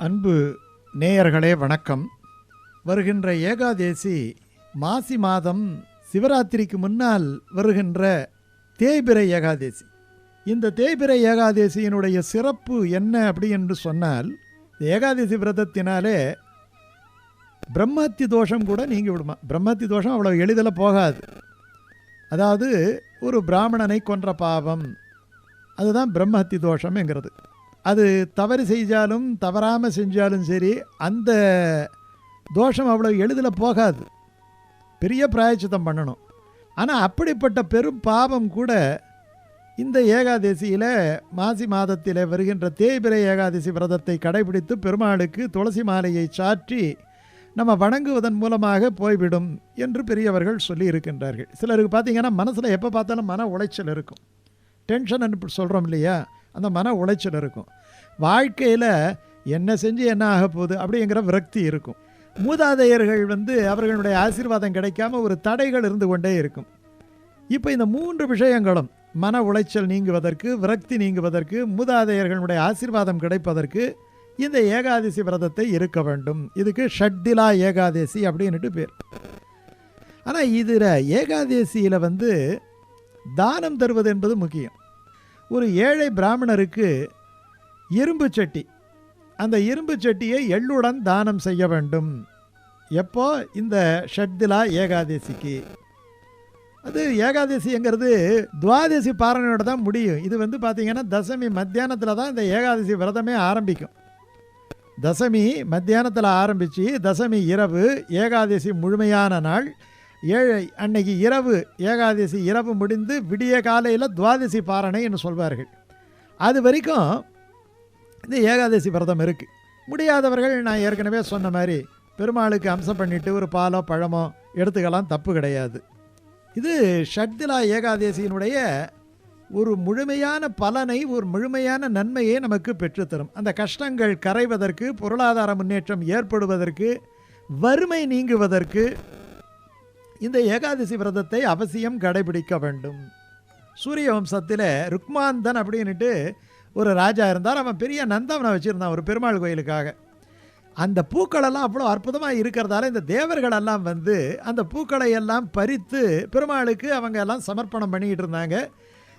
அன்பு நேயர்களே வணக்கம். வருகின்ற ஏகாதேசி மாசி மாதம் சிவராத்திரிக்கு முன்னால் வருகின்ற தேய்பிரை ஏகாதேசி. இந்த தேய்பிரை ஏகாதேசியினுடைய சிறப்பு என்ன அப்படி என்று சொன்னால் ஏகாதேசி விரதத்தினாலே பிரம்மத்தி தோஷம் கூட நீங்கி விடுமா? பிரம்மத்தி தோஷம் அவ்வளோ எளிதில் போகாது. அதாவது ஒரு பிராமணனை கொன்ற பாவம் அதுதான் பிரம்மஹத்தி தோஷம்ங்கிறது அது தவறு செஞ்சாலும் தவறாமல் செஞ்சாலும் சரி அந்த தோஷம் அவ்வளோ எளிதில் போகாது. பெரிய பிராயச்சித்தம் பண்ணணும். ஆனால் அப்படிப்பட்ட பெரும் பாவம் கூட இந்த ஏகாதசியில் மாசி மாதத்தில் வருகின்ற தேய்பிரை ஏகாதசி விரதத்தை கடைபிடித்து பெருமாளுக்கு துளசி மாலையை சாற்றி நம்ம வணங்குவதன் மூலமாக போய்விடும் என்று பெரியவர்கள் சொல்லி இருக்கின்றார்கள். சிலருக்கு பார்த்தீங்கன்னா மனசில் எப்போ பார்த்தாலும் மன உளைச்சல் இருக்கும். டென்ஷன் அனுப்பி சொல்கிறோம் இல்லையா? அந்த மன உளைச்சல் இருக்கும். வாழ்க்கையில் என்ன செஞ்சு என்ன ஆக போகுது அப்படிங்கிற விரக்தி இருக்கும். மூதாதையர்கள் வந்து அவர்களுடைய ஆசீர்வாதம் கிடைக்காம ஒரு தடைகள் இருந்து கொண்டே இருக்கும். இப்போ இந்த மூன்று விஷயங்களும் மன உளைச்சல் நீங்குவதற்கு விரக்தி நீங்குவதற்கு மூதாதையர்களுடைய ஆசீர்வாதம் கிடைப்பதற்கு இந்த ஏகாதசி விரதத்தை இருக்க வேண்டும். இதுக்கு ஷட்டிலா ஏகாதசி அப்படின்னுட்டு பேர். ஆனால் இதில் ஏகாதசியில் வந்து தானம் தருவது என்பது முக்கியம். ஒரு ஏழை பிராமணருக்கு இரும்பு சட்டி. அந்த இரும்பு சட்டியை எள்ளுடன் தானம் செய்ய வேண்டும். எப்போ? இந்த ஷட்திலா ஏகாதசிக்கு. அது ஏகாதசிங்கிறது துவாதசி பாரணையோட தான் முடியும். இது வந்து பார்த்திங்கன்னா தசமி மத்தியானத்தில் தான் இந்த ஏகாதசி விரதமே ஆரம்பிக்கும். தசமி மத்தியானத்தில் ஆரம்பித்து தசமி இரவு ஏகாதசி முழுமையான நாள் ஏழை அன்னைக்கு இரவு ஏகாதசி இரவு முடிந்து விடிய காலையில் துவாதசி பாரணை என்று சொல்வார்கள். அது வரைக்கும் இந்த ஏகாதசி விரதம் இருக்குது முடியாதவர்கள் நான் ஏற்கனவே சொன்ன மாதிரி பெருமாளுக்கு அம்சம் பண்ணிட்டு ஒரு பாலோ பழமோ எடுத்துக்கலாம் தப்பு கிடையாது. இது ஷட்திலா ஏகாதசியினுடைய ஒரு முழுமையான பலனை ஒரு முழுமையான நன்மையை நமக்கு பெற்றுத்தரும். அந்த கஷ்டங்கள் கரைவதற்கு பொருளாதார முன்னேற்றம் ஏற்படுவதற்கு வறுமை நீங்குவதற்கு இந்த ஏகாதசி விரதத்தை அவசியம் கடைபிடிக்க வேண்டும். சூரிய வம்சத்தில் ருக்மாந்தன் அப்படின்னுட்டு ஒரு ராஜா இருந்தார். அவன் பெரிய நந்தவனை வச்சுருந்தான் ஒரு பெருமாள் கோயிலுக்காக. அந்த பூக்களெல்லாம் அவ்வளோ அற்புதமாக இருக்கிறதால இந்த தேவர்களெல்லாம் வந்து அந்த பூக்களை எல்லாம் பறித்து பெருமாளுக்கு அவங்க எல்லாம் சமர்ப்பணம் பண்ணிக்கிட்டு இருந்தாங்க.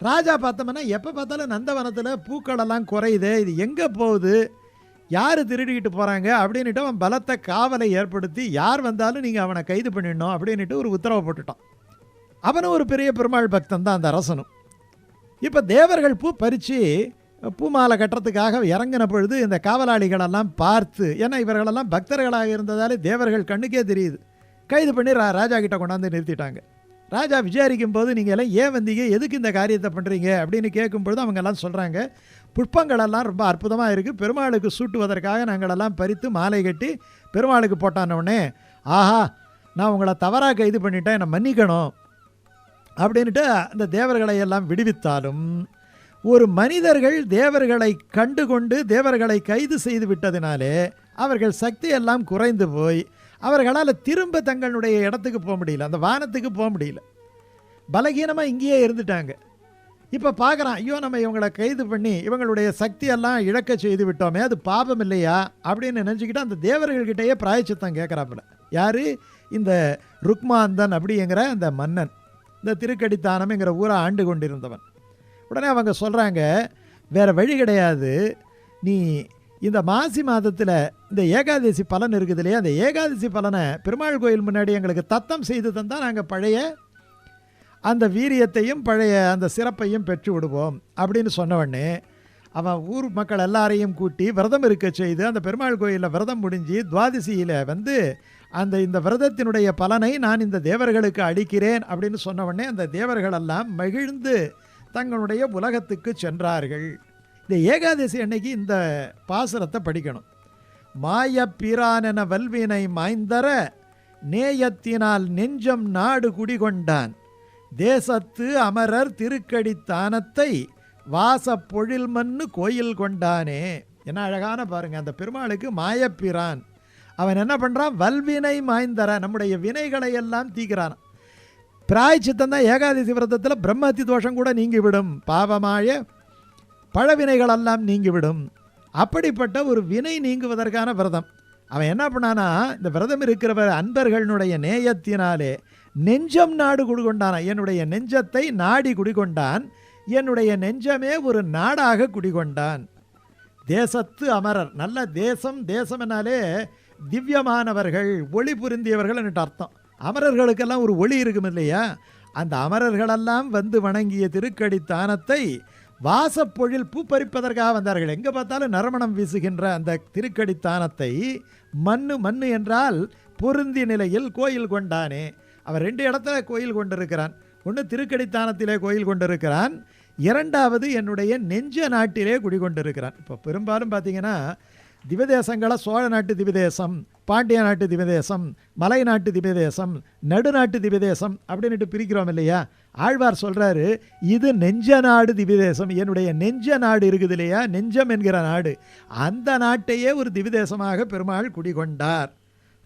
ராஜா பார்த்தோம்னா எப்போ பார்த்தாலும் நந்தவனத்தில் பூக்களெல்லாம் குறையுது. இது எங்கே போகுது? யார் திருடிக்கிட்டு போகிறாங்க அப்படின்ட்டு அவன் பலத்த காவலை ஏற்படுத்தி யார் வந்தாலும் நீங்கள் அவனை கைது பண்ணிடணும் அப்படின்ட்டு ஒரு உத்தரவை போட்டுட்டான். அவனும் ஒரு பெரிய பெருமாள் பக்தன் தான் அந்த அரசனும். இப்போ தேவர்கள் பூ பறித்து பூமாலை கட்டுறதுக்காக இறங்கின பொழுது இந்த காவலாளிகளெல்லாம் பார்த்து ஏன்னா இவர்களெல்லாம் பக்தர்களாக இருந்ததாலே தேவர்கள் கண்ணுக்கே தெரியுது. கைது பண்ணி ரா ராஜா கிட்ட கொண்டாந்து நிறுத்திட்டாங்க. ராஜா விசாரிக்கும் போது நீங்கள் எல்லாம் ஏன் வந்தீங்க? எதுக்கு இந்த காரியத்தை பண்ணுறீங்க அப்படின்னு கேட்கும்பொழுது அவங்க எல்லாம் சொல்கிறாங்க புஷ்பங்களெல்லாம் ரொம்ப அற்புதமாக இருக்குது. பெருமாளுக்கு சூட்டுவதற்காக நாங்களெல்லாம் பறித்து மாலை கட்டி பெருமாளுக்கு போட்டானவுடனே ஆஹா நான் உங்களை தவறாக கைது பண்ணிட்டேன் என்னை மன்னிக்கணும். அப்படின்ட்டு அந்த தேவர்களை எல்லாம் விடுவித்தாலும் ஒரு மனிதர்கள் தேவர்களை கண்டு கொண்டு தேவர்களை கைது செய்து விட்டதினாலே அவர்கள் சக்தி எல்லாம் குறைந்து போய் அவர்களால் திரும்ப தங்களுடைய இடத்துக்கு போக முடியல அந்த வானத்துக்கு போக முடியல. பலகீனமாக இங்கேயே இருந்துட்டாங்க. இப்போ பார்க்குறான் ஐயோ நம்ம இவங்களை கைது பண்ணி இவங்களுடைய சக்தியெல்லாம் இழக்க செய்து விட்டோமே அது பாபம் இல்லையா? அப்படின்னு நினச்சிக்கிட்டு அந்த தேவர்கள்கிட்டயே பிராயச்சித்தம் கேட்குறாப்புல யார்? இந்த ருக்மாந்தன் அப்படிங்கிற அந்த மன்னன். இந்த திருக்கடித்தானம்ங்கிற ஊரை ஆண்டு கொண்டிருந்தவன். உடனே அவங்க சொல்கிறாங்க வேறு வழி கிடையாது. நீ இந்த மாசி மாதத்தில் இந்த ஏகாதசி பலன் இருக்குது இல்லையா? அந்த ஏகாதசி பலனை பெருமாள் கோயில் முன்னாடி எங்களுக்கு தத்தம் செய்து தந்தால் நாங்கள் பழைய அந்த வீரியத்தையும் பழைய அந்த சிறப்பையும் பெற்று விடுவோம் அப்படின்னு சொன்னவொடனே அவன் ஊர் மக்கள் எல்லாரையும் கூட்டி விரதம் இருக்க செய்து அந்த பெருமாள் கோயிலில் விரதம் முடிஞ்சு துவாதசியில் வந்து அந்த இந்த விரதத்தினுடைய பலனை நான் இந்த தேவர்களுக்கு அளிக்கிறேன் அப்படின்னு சொன்னவொடனே அந்த தேவர்களெல்லாம் மகிழ்ந்து தங்களுடைய உலகத்துக்கு சென்றார்கள். இந்த ஏகாதசி அன்னைக்கு இந்த பாசுரத்தை படிக்கணும். மாய பிரானென வல்வினை மாய்ந்தர நேயத்தினால் நெஞ்சம் நாடு குடிகொண்டான். தேசத்து அமரர் திருக்கடித்தானத்தை வாச பொழில் மண்ணு கோயில் கொண்டானே. என்ன அழகான பாருங்க அந்த பெருமாளுக்கு மாயப்பிரான். அவன் என்ன பண்ணுறான் வல்வினை மாய்ந்தர நம்முடைய வினைகளை எல்லாம் தீக்கிறான் பிராய்ச்சித்தம் தான் ஏகாதசி விரதத்தில் பிரம்மத்தி தோஷம் கூட நீங்கிவிடும். பாவமாய பழவினைகளெல்லாம் நீங்கிவிடும். அப்படிப்பட்ட ஒரு வினை நீங்குவதற்கான விரதம். அவன் என்ன பண்ணானா இந்த விரதம் இருக்கிறவர் அன்பர்களுடைய நேயத்தினாலே நெஞ்சம் நாடு குடிகொண்டான். என்னுடைய நெஞ்சத்தை நாடி குடிகொண்டான். என்னுடைய நெஞ்சமே ஒரு நாடாக குடிகொண்டான். தேசத்து அமரர். நல்ல தேசம் தேசம்னாலே திவ்யமானவர்கள் ஒளி புரிந்தியவர்கள் என்று அர்த்தம். அமரர்களுக்கெல்லாம் ஒரு ஒளி இருக்கும் இல்லையா? அந்த அமரர்களெல்லாம் வந்து வணங்கிய திருக்கடி தானத்தை வாசப்பொழில் பூ பறிப்பதற்காக வந்தார்கள். எங்கே பார்த்தாலும் நறுமணம் வீசுகின்ற அந்த திருக்கடி தானத்தை மண்ணு மண்ணு என்றால் பொருந்திய நிலையில் கோயில் கொண்டானே. அவர் ரெண்டு இடத்துல கோயில் கொண்டிருக்கிறான். ஒன்று திருக்கடித்தானத்திலே கோயில் கொண்டிருக்கிறான். இரண்டாவது என்னுடைய நெஞ்ச நாட்டிலே குடிகொண்டிருக்கிறான் இப்போ பெரும்பாலும் பார்த்தீங்கன்னா திவதேசங்களை சோழ நாட்டு திவதேசம் பாண்டிய நாட்டு திவதேசம் மலை நாட்டு திவதேசம் நடுநாட்டு திவதேசம் அப்படின்னுட்டு பிரிக்கிறோம் இல்லையா? ஆழ்வார் சொல்கிறாரு இது நெஞ்ச நாடு திவிதேசம். என்னுடைய நெஞ்ச நாடு இருக்குது இல்லையா? நெஞ்சம் என்கிற நாடு. அந்த நாட்டையே ஒரு திவிதேசமாக பெருமாள் குடிகொண்டார்.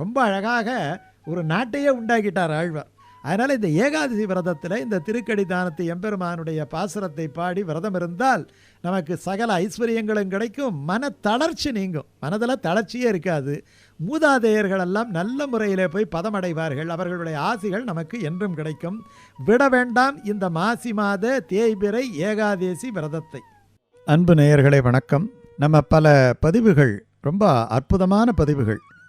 ரொம்ப அழகாக ஒரு நாட்டையே உண்டாக்கிட்டார் ஆழ்வார். அதனால் இந்த ஏகாதசி விரதத்தில் இந்த திருக்கடி தானத்தை எம்பெருமானுடைய பாசுரத்தை பாடி விரதம் இருந்தால் நமக்கு சகல ஐஸ்வர்யங்களும் கிடைக்கும். மன தளர்ச்சி நீங்கும். மனதில் தளர்ச்சியே இருக்காது. மூதாதையர்கள் எல்லாம் நல்ல முறையிலே போய் பதமடைவார்கள். அவர்களுடைய ஆசிகள் நமக்கு என்றும் கிடைக்கும். விட வேண்டாம் இந்த மாசி மாத தேய்பிரை ஏகாதேசி விரதத்தை. அன்பு நேயர்களே வணக்கம். நம்ம பல பதிவுகள் ரொம்ப அற்புதமான பதிவுகள்.